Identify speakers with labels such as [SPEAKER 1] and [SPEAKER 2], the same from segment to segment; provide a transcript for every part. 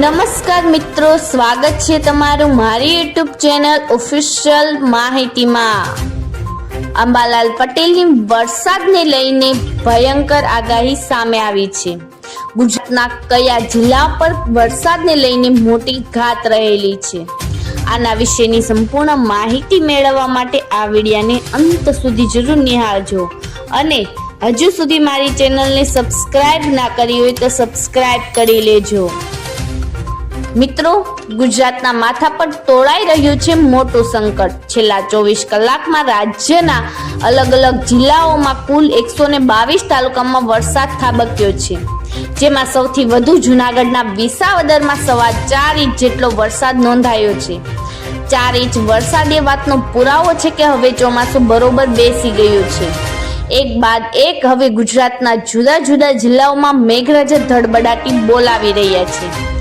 [SPEAKER 1] નમસ્કાર મિત્રો, સ્વાગત છે તમારું મારી યુટ્યુબ ચેનલ ઓફિશિયલ માહિતીમાં. અંબાલાલ પટેલની વરસાદને લઈને ભયંકર આગાહી સામે આવી છે. ગુજરાતના કયા જિલ્લા પર વરસાદને લઈને મોટી ઘાત રહેલી છે? આના વિશેની સંપૂર્ણ માહિતી મેળવવા માટે આ વિડીયાને અંત સુધી જરૂર નિહાળજો. અને હજુ સુધી મારી ચેનલને સબસ્ક્રાઇબ ના કરી હોય તો સબસ્ક્રાઇબ કરી લેજો. મિત્રો, ગુજરાતના માથા પર તોળાઈ રહ્યું છે મોટું સંકટ. છેલ્લા ચોવીસ કલાકમાં રાજ્યના અલગ અલગ જિલ્લાઓમાં કુલ એકસો ને બાવીસ તાલુકામાં વરસાદ ખાબક્યો છે. જેમાં સૌથી વધુ જુનાગઢના વિસાવદરમાં સવા ચાર ઇંચ જેટલો વરસાદ નોંધાયો છે. ચાર ઇંચ વરસાદ એ વાતનો પુરાવો છે કે હવે ચોમાસું બરોબર બેસી ગયું છે. એક બાદ એક હવે ગુજરાતના જુદા જુદા જિલ્લાઓમાં મેઘરાજા ધડબડાટી બોલાવી રહ્યા છે.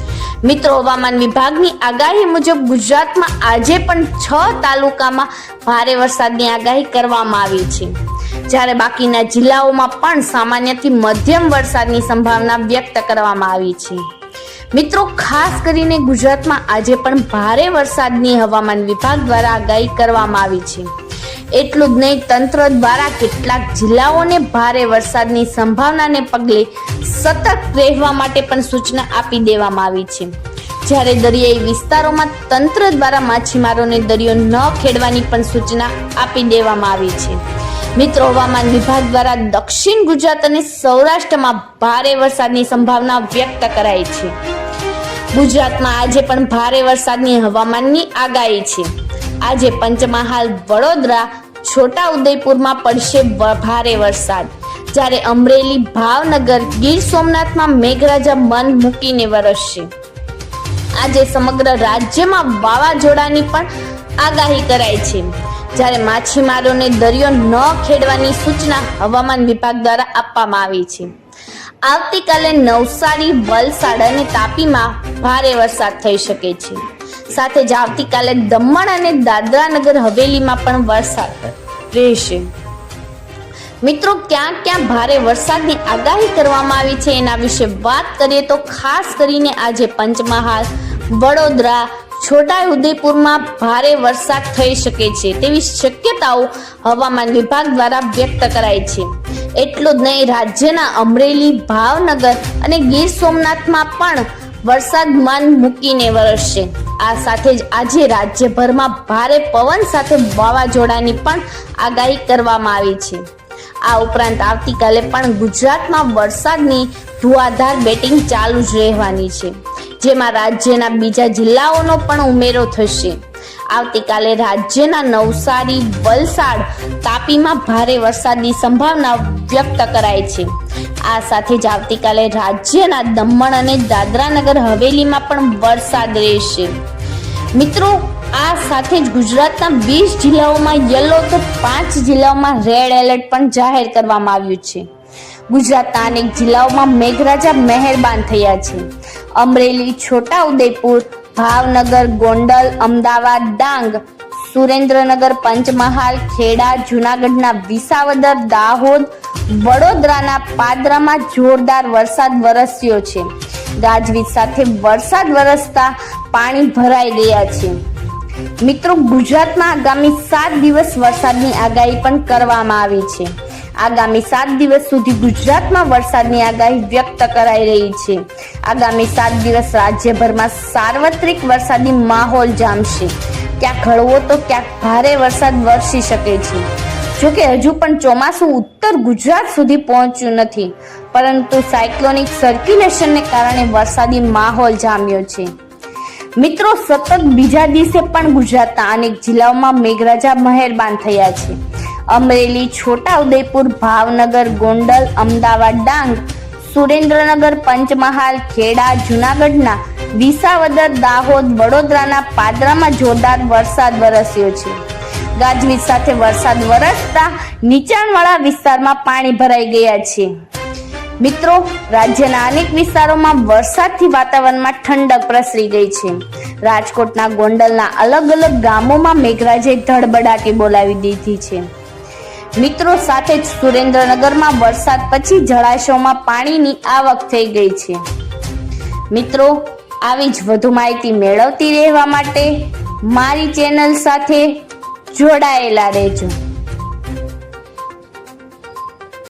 [SPEAKER 1] મિત્રો, હવામાન વિભાગની આગાહી મુજબ ગુજરાતમાં આજે પણ છ તાલુકામાં ભારે વરસાદની આગાહી કરવામાં આવી છે. જ્યારે બાકીના જિલ્લાઓમાં પણ સામાન્યથી મધ્યમ વરસાદની સંભાવના વ્યક્ત કરવામાં આવી છે. મિત્રો, ખાસ કરીને ગુજરાતમાં આજે પણ ભારે વરસાદની હવામાન વિભાગ દ્વારા આગાહી કરવામાં આવી છે. એટલું જ નહીં, તંત્ર દ્વારા કેટલાક જિલ્લાઓને ભારે વરસાદની સંભાવનાને પગલે સતર્ક રહેવા માટે પણ સૂચના આપી દેવામાં આવી છે. જ્યારે દરિયાઈ વિસ્તારોમાં તંત્ર દ્વારા માછીમારોને દરિયો ન ખેડવાની પણ સૂચના આપી દેવામાં આવી છે. મિત્રો, હવામાન વિભાગ દ્વારા દક્ષિણ ગુજરાત અને સૌરાષ્ટ્રમાં ભારે વરસાદની સંભાવના વ્યક્ત કરાઈ છે. ગુજરાતમાં આજે પણ ભારે વરસાદની હવામાનની આગાહી છે. આજે પંચમહાલ વડોદરા છોટા ઉદયપુરમાં પડશે ભારે વરસાદ. જ્યારે અમરેલી ભાવનગર ગીર સોમનાથમાં મેઘરાજા મન મૂકીને વરસશે. આજે સમગ્ર રાજ્યમાં વાવાઝોડાની પણ આગાહી કરાઈ છે. જ્યારે માછીમારોને દરિયો ન ખેડવાની સૂચના હવામાન વિભાગ દ્વારા આપવામાં આવી છે. આવતીકાલે નવસારી, વલસાડ અને તાપીમાં ભારે વરસાદ થઈ શકે છે. સાથે જ આવતીકાલે દમણ અને દાદરા નગર હવેલીમાં પણ વરસાદ રહેશે. મિત્રો ક્યાં ક્યાં ભારે વરસાદની આગાહી કરવામાં આવી છે એના વિશે વાત કરીએ તો ખાસ કરીને આજે પંચમહાલ વડોદરા છોટાઉદેપુરમાં ભારે વરસાદ થઈ શકે છે તેવી શક્યતાઓ હવામાન વિભાગ દ્વારા વ્યક્ત કરાઈ છે. એટલું જ નહીં રાજ્યના અમરેલી ભાવનગર અને ગીર સોમનાથમાં પણ વરસાદ મન મૂકીને વરસશે. આ સાથે જ આજે રાજ્યભરમાં ભારે પવન સાથે વાવાઝોડાની પણ આગાહી કરવામાં આવી છે. આ ઉપરાંત આવતીકાલે પણ ગુજરાતમાં વરસાદની ધુઆધાર બેટિંગ ચાલુ જ રહેવાની છે, જેમાં રાજ્યના બીજા જિલ્લાઓનો પણ ઉમેરો થશે. આવતીકાલે રાજ્યના નવસારી, વલસાડ તાપીમાં ભારે વરસાદની સંભાવના વ્યક્ત કરાય છે. આ સાથે જ આવતીકાલે રાજ્યના દમણ અને દાદરાનગર હવેલીમાં પણ વરસાદ રહેશે. મિત્રો, આ સાથે જ ગુજરાતના વીસ જિલ્લાઓમાં યલો તો પાંચ જિલ્લાઓમાં રેડ એલર્ટ પણ જાહેર કરવામાં આવ્યું છે. ગુજરાતના અનેક જિલ્લાઓમાં મેઘરાજા મહેરબાન થયા છે. અમરેલી છોટા ઉદયપુર ભાવનગર, ગોંડલ, અમદાવાદ, ડાંગ સુરેન્દ્રનગર પંચમહાલ, ખેડા, જુનાગઢના વિસાવદર, દાહોદ, વડોદરાના પાદરામાં જોરદાર વરસાદ વરસ્યો છે. ગાજવીજ સાથે વરસાદ વરસતા પાણી ભરાઈ ગયા છે. મિત્રો, ગુજરાતમાં આગામી સાત દિવસ વરસાદની આગાહી પણ કરવામાં આવી છે. આગામી સાત દિવસ સુધી ગુજરાતમાં વરસાદની આગાહી વ્યક્ત કરાઈ રહી છે. આગામી સાત દિવસ રાજ્યભરમાં સાર્વત્રિક વરસાદી માહોલ જામશે. ક્યાંક હળવો તો ક્યાંક ભારે વરસાદ વરસી શકે છે. જોકે હજુ પણ ચોમાસું ઉત્તર ગુજરાત સુધી પહોંચ્યું નથી. પરંતુ સાયક્લોનિક સર્ક્યુલેશનને કારણે વરસાદી માહોલ જામ્યો છે. મિત્રો, સતત બીજા દિવસે પણ ગુજરાતના અનેક જિલ્લાઓમાં મેઘરાજા મહેરબાન થયા છે. અમરેલી છોટા ઉદયપુર ભાવનગર, ગોંડલ, અમદાવાદ, ડાંગ, સુરેન્દ્રનગર, પંચમહાલ, ખેડા, જુનાગઢના વિસાવદર, દાહોદ, વડોદરાના પાદરામાં જોરદાર વરસાદ વરસ્યો છે. ગાજવીજ સાથે વરસાદ વરસતા નીચાણવાળા વિસ્તારમાં પાણી ભરાઈ ગયા છે. મિત્રો, રાજ્યના અનેક વિસ્તારોમાં વરસાદથી વાતાવરણમાં ઠંડક પ્રસરી ગઈ છે. રાજકોટના ગોંડલના અલગ અલગ ગામોમાં મેઘરાજે ધડબડાટી બોલાવી દીધી છે. મિત્રો સાથે જ સુરેન્દ્રનગરમાં વરસાદ પછી જળાશયોમાં પાણીની આવક થઈ ગઈ છે. મિત્રો, આવી જ વધુ માહિતી મેળવતી રહેવા માટે મારી ચેનલ સાથે જોડાયેલા રહેજો.